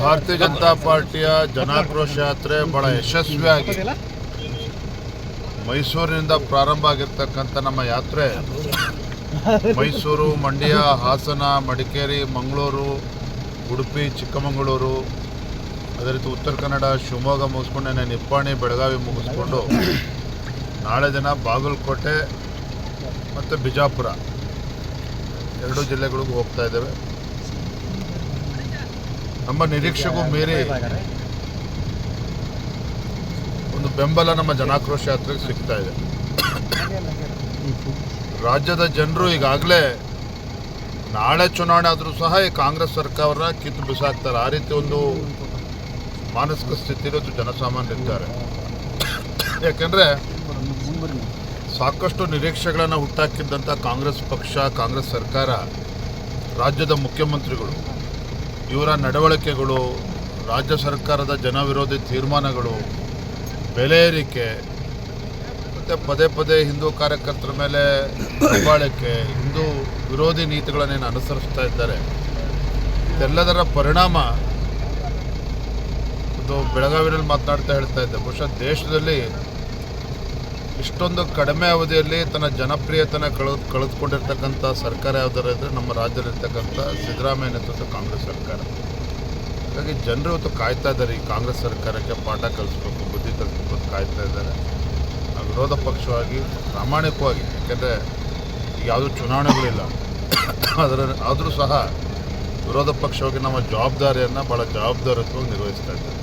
ಭಾರತೀಯ ಜನತಾ ಪಾರ್ಟಿಯ ಜನಾಕ್ರೋಶ ಯಾತ್ರೆ ಬಹಳ ಯಶಸ್ವಿಯಾಗಿ ಮೈಸೂರಿನಿಂದ ಪ್ರಾರಂಭ ಆಗಿರ್ತಕ್ಕಂಥ ನಮ್ಮ ಯಾತ್ರೆ. ಮೈಸೂರು ಮಂಡ್ಯ ಹಾಸನ ಮಡಿಕೇರಿ ಮಂಗಳೂರು ಉಡುಪಿ ಚಿಕ್ಕಮಗಳೂರು ಅದೇ ರೀತಿ ಉತ್ತರ ಕನ್ನಡ ಶಿವಮೊಗ್ಗ ಮುಗಿಸ್ಕೊಂಡು ನಾನು ನಿಪ್ಪಾಣಿ ಬೆಳಗಾವಿ ಮುಗಿಸ್ಕೊಂಡು ನಾಳೆ ದಿನ ಬಾಗಲಕೋಟೆ ಮತ್ತು ಬಿಜಾಪುರ. ಎರಡು ಜಿಲ್ಲೆಗಳಿಗೂ ಹೋಗ್ತಾ ಇದ್ದೇವೆ. ನಮ್ಮ ನಿರೀಕ್ಷೆಗೂ ಮೀರಿ ಒಂದು ಬೆಂಬಲ ನಮ್ಮ ಜನಾಕ್ರೋಶ ಯಾತ್ರೆಗೆ ಸಿಗ್ತಾ ಇದೆ. ರಾಜ್ಯದ ಜನರು ಈಗಾಗಲೇ ನಾಳೆ ಚುನಾವಣೆ ಆದರೂ ಸಹ ಈ ಕಾಂಗ್ರೆಸ್ ಸರ್ಕಾರ ಕಿತ್ತು ಬಿಸಾಕ್ತಾರೆ. ಆ ರೀತಿ ಒಂದು ಮಾನಸಿಕ ಸ್ಥಿತಿ ಇವತ್ತು ಜನಸಾಮಾನ್ಯರಿದ್ದಾರೆ. ಯಾಕೆಂದರೆ ಸಾಕಷ್ಟು ನಿರೀಕ್ಷೆಗಳನ್ನು ಹುಟ್ಟಾಕಿದ್ದಂಥ ಕಾಂಗ್ರೆಸ್ ಪಕ್ಷ, ಕಾಂಗ್ರೆಸ್ ಸರ್ಕಾರ, ರಾಜ್ಯದ ಮುಖ್ಯಮಂತ್ರಿಗಳು, ಇವರ ನಡವಳಿಕೆಗಳು, ರಾಜ್ಯ ಸರ್ಕಾರದ ಜನವಿರೋಧಿ ತೀರ್ಮಾನಗಳು, ಬೆಲೆ ಏರಿಕೆ, ಮತ್ತು ಪದೇ ಪದೇ ಹಿಂದೂ ಕಾರ್ಯಕರ್ತರ ಮೇಲೆ ದಬ್ಬಾಳಿಕೆ, ಹಿಂದೂ ವಿರೋಧಿ ನೀತಿಗಳನ್ನೇನು ಅನುಸರಿಸ್ತಾ ಇದ್ದಾರೆ, ಇದೆಲ್ಲದರ ಪರಿಣಾಮ ಇದು ಬೆಳಗಾವಿನಲ್ಲಿ ಮಾತನಾಡ್ತಾ ಹೇಳ್ತಾ ಇದ್ದೆ. ಬಹುಶಃ ದೇಶದಲ್ಲಿ ಇಷ್ಟೊಂದು ಕಡಿಮೆ ಅವಧಿಯಲ್ಲಿ ತನ್ನ ಜನಪ್ರಿಯತನ ಕಳೆದು ಕಳೆದುಕೊಂಡಿರ್ತಕ್ಕಂಥ ಸರ್ಕಾರ ಯಾವ್ದಾರು ಇದ್ದರೆ ನಮ್ಮ ರಾಜ್ಯದಲ್ಲಿರ್ತಕ್ಕಂಥ ಸಿದ್ದರಾಮಯ್ಯ ನೇತೃತ್ವದ ಕಾಂಗ್ರೆಸ್ ಸರ್ಕಾರ. ಹಾಗಾಗಿ ಜನರು ಇವತ್ತು ಕಾಯ್ತಾ ಇದ್ದಾರೆ ಈ ಕಾಂಗ್ರೆಸ್ ಸರ್ಕಾರಕ್ಕೆ ಪಾಠ ಕಲಿಸ್ಬೇಕು, ಬುದ್ಧಿ ಕಲಿಸ್ಬೇಕು ಕಾಯ್ತಾ ಇದ್ದಾರೆ. ವಿರೋಧ ಪಕ್ಷವಾಗಿ, ಪ್ರಾಮಾಣಿಕವಾಗಿ, ಯಾಕೆಂದರೆ ಯಾವುದೂ ಚುನಾವಣೆಗಳಿಲ್ಲ. ಅದರ ಆದರೂ ಸಹ ವಿರೋಧ ಪಕ್ಷವಾಗಿ ನಮ್ಮ ಜವಾಬ್ದಾರಿಯನ್ನು ಭಾಳ ಜವಾಬ್ದಾರಿತ್ವವಾಗಿ ನಿರ್ವಹಿಸ್ತಾ ಇದ್ದಾರೆ.